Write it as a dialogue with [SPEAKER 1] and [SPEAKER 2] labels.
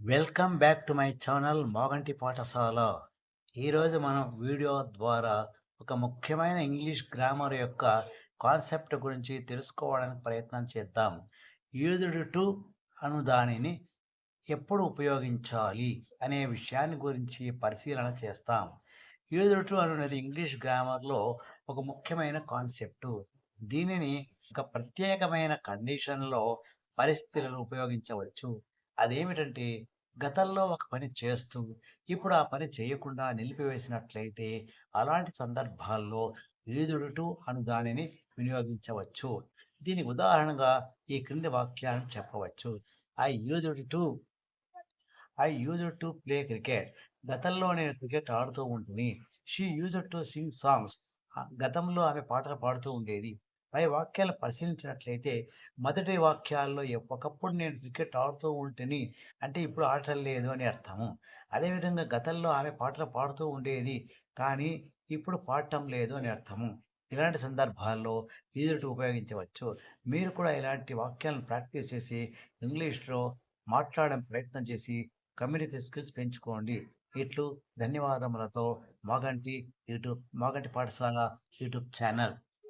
[SPEAKER 1] Welcome back to my channel Moganti Pathashala. ఈరోజు మనం video ద్వారా ఒక ముఖ్యమైన ఇంగ్లీష్ గ్రామర్ యొక్క కాన్సెప్ట్ గురించి తెలుసుకోవడానికి ప్రయత్నం చేద్దాం. యూజ్డ్ టు అను దానిని ఎప్పుడు ఉపయోగించాలి అనే విషయాన్ని గురించి పరిశీలన చేస్తాం. యూజ్డ్ టు అనేది ఇంగ్లీష్ గ్రామర్లో ఒక ముఖ్యమైన కాన్సెప్టు. దీనిని ఒక ప్రత్యేకమైన కండిషన్లో పరిస్థితులను ఉపయోగించవచ్చు. అదేమిటంటే గతంలో ఒక పని చేస్తూ ఇప్పుడు ఆ పని చేయకుండా నిలిపివేసినట్లయితే అలాంటి సందర్భాల్లో ఈదుడుటు టు అను దానిని వినియోగించవచ్చు. దీనికి ఉదాహరణగా ఈ క్రింది వాక్యాలను చెప్పవచ్చు. I used to I used to play cricket. గతంలో నేను క్రికెట్ ఆడుతూ ఉంటుంది she used to sing songs. గతంలో ఆమె పాటలు పాడుతూ ఉండేది. పై వాక్యాలు పరిశీలించినట్లయితే మొదటి వాక్యాల్లో ఒకప్పుడు నేను క్రికెట్ ఆడుతూ ఉంటేని అంటే ఇప్పుడు ఆడటం లేదు అని అర్థము. అదేవిధంగా గతంలో ఆమె పాటలు పాడుతూ ఉండేది కానీ ఇప్పుడు పాడటం లేదు అని అర్థము. ఇలాంటి సందర్భాల్లో ఈజుడు ఉపయోగించవచ్చు. మీరు కూడా ఇలాంటి వాక్యాలను ప్రాక్టీస్ చేసి ఇంగ్లీష్లో మాట్లాడడం ప్రయత్నం చేసి కమ్యూనికేషన్ స్కిల్స్ పెంచుకోండి. ఇట్లు ధన్యవాదములతో Maganti YouTube Maganti Pathashala YouTube channel.